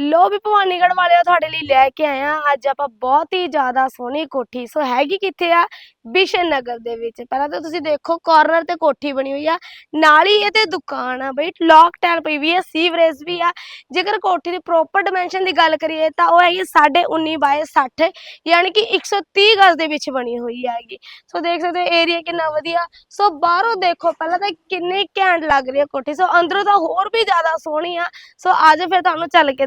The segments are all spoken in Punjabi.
ਲੋ ਵੀ ਭਵਾਨੀਗੜ੍ਹ ਵਾਲਿਓ ਤੁਹਾਡੇ ਲਈ ਲੈ ਕੇ ਆਏ ਆ ਅੱਜ ਆਪਾਂ ਬਹੁਤ ਹੀ ਜ਼ਿਆਦਾ ਸੋਹਣੀ ਕੋਠੀ, ਸੋ ਹੈਗੀ ਕਿੱਥੇ ਆ? ਬਿਸ਼ਨ ਨਗਰ ਦੇ ਵਿੱਚ। ਪਹਿਲਾਂ ਤਾਂ ਤੁਸੀਂ ਦੇਖੋ ਕਾਰਨਰ ਤੇ ਕੋਠੀ ਬਣੀ ਹੋਈ ਆ। ਨਾਲ ਹੀ ਇਹ ਤੇ ਦੁਕਾਨ ਆ ਬਈ ਲੌਕ ਟੈਲ ਪਈ ਵੀ ਆ, ਸੀਵਰੇਜ ਵੀ ਆ। ਜੇਕਰ ਕੋਠੀ ਦੀ ਪ੍ਰੋਪਰ ਡਾਈਮੈਂਸ਼ਨ ਦੀ ਗੱਲ ਕਰੀਏ, ਤਾਂ ਉਹ ਹੈਗੀ 19.5 ਬਾਏ 60 ਯਾਨੀ ਕਿ 130 ਗਜ਼ ਦੇ ਵਿੱਚ ਬਣੀ ਹੋਈ ਹੈਗੀ। ਸੋ ਦੇਖ ਸਕਦੇ ਹੋ ਏਰੀਆ ਕਿੰਨਾ ਵਧੀਆ। ਸੋ ਬਾਹਰੋਂ ਦੇਖੋ, ਪਹਿਲਾਂ ਤਾਂ ਕਿੰਨੀ ਘੈਂਟ ਲੱਗ ਰਹੀ ਹੈ ਕੋਠੀ। ਸੋ ਅੰਦਰੋਂ ਤਾਂ ਹੋਰ ਵੀ ਜ਼ਿਆਦਾ ਸੋਹਣੀ ਆ। ਸੋ ਅੱਜ ਫਿਰ ਤੁਹਾਨੂੰ ਚੱਲ ਕੇ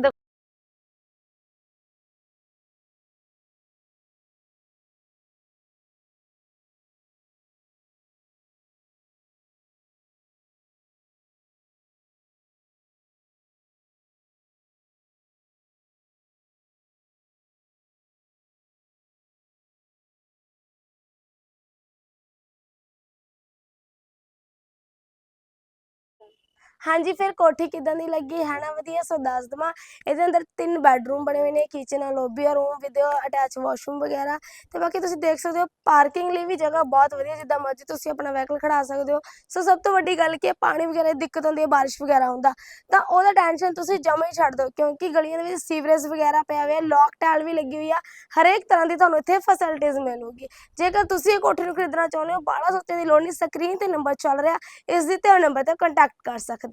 ਹਾਂਜੀ, ਫਿਰ ਕੋਠੀ ਕਿਦਾਂ ਦੀ ਲੱਗੀ? ਹੈ ਨਾ ਵਧੀਆ, ਸੋ ਦੱਸ ਦਵਾਂ। ਇਹਦੇ ਅੰਦਰ ਤਿੰਨ ਬੈਡਰੂਮ ਬਣੇ ਹੋਏ ਨੇ ਕਿਚਨ ਲੋਬੀ ਆ ਰੂਮ ਵਿਦ ਅਟੈਚ ਵਾਸ਼ਰੂਮ ਵਗੈਰਾ। ਤੇ ਬਾਕੀ ਤੁਸੀਂ ਦੇਖ ਸਕਦੇ ਹੋ ਪਾਰਕਿੰਗ ਲਈ ਵੀ ਜਗ੍ਹਾ ਬਹੁਤ ਵਧੀਆ, ਜਿੱਦਾਂ ਮਰਜ਼ੀ ਤੁਸੀਂ ਆਪਣਾ ਵਹੀਕਲ ਖੜਾ ਸਕਦੇ ਹੋ। ਸੋ ਸਭ ਤੋਂ ਵੱਡੀ ਗੱਲ ਕੀ ਪਾਣੀ ਵਗੈਰਾ ਦੀ ਦਿੱਕਤ ਹੁੰਦੀ ਹੈ, ਬਾਰਿਸ਼ ਵਗੈਰਾ ਹੁੰਦਾ। ਤਾਂ ਉਹਦਾ ਟੈਨਸ਼ਨ ਤੁਸੀਂ ਜਮਾ ਹੀ ਛੱਡ ਦਿਓ, ਕਿਉਂਕਿ ਗਲੀਆਂ ਦੇ ਵਿੱਚ ਸੀਵਰੇਜ ਵਗੈਰਾ ਪਿਆ ਹੋਇਆ ਲੌਕ ਟੈਲ ਵੀ ਲੱਗੀ ਹੋਈ ਆ। ਹਰੇਕ ਤਰ੍ਹਾਂ ਦੀ ਤੁਹਾਨੂੰ ਇੱਥੇ ਫੈਸਿਲਿਟੀਜ਼ ਮਿਲੂਗੀ। ਜੇਕਰ ਤੁਸੀਂ ਇਹ ਕੋਠੀ ਨੂੰ ਖਰੀਦਣਾ ਚਾਹੁੰਦੇ ਹੋ, ਬਾਹਲਾ ਸੋਚਣ ਦੀ ਲੋੜ ਨਹੀਂ ਸਕਰੀਨ ਤੇ ਨੰਬਰ ਚੱਲ ਰਿਹਾ, ਇਸ ਦੀ ਤੇ ਨੰਬਰ ਤੇ ਕੰਟੈਕਟ ਕਰ ਸਕਦੇ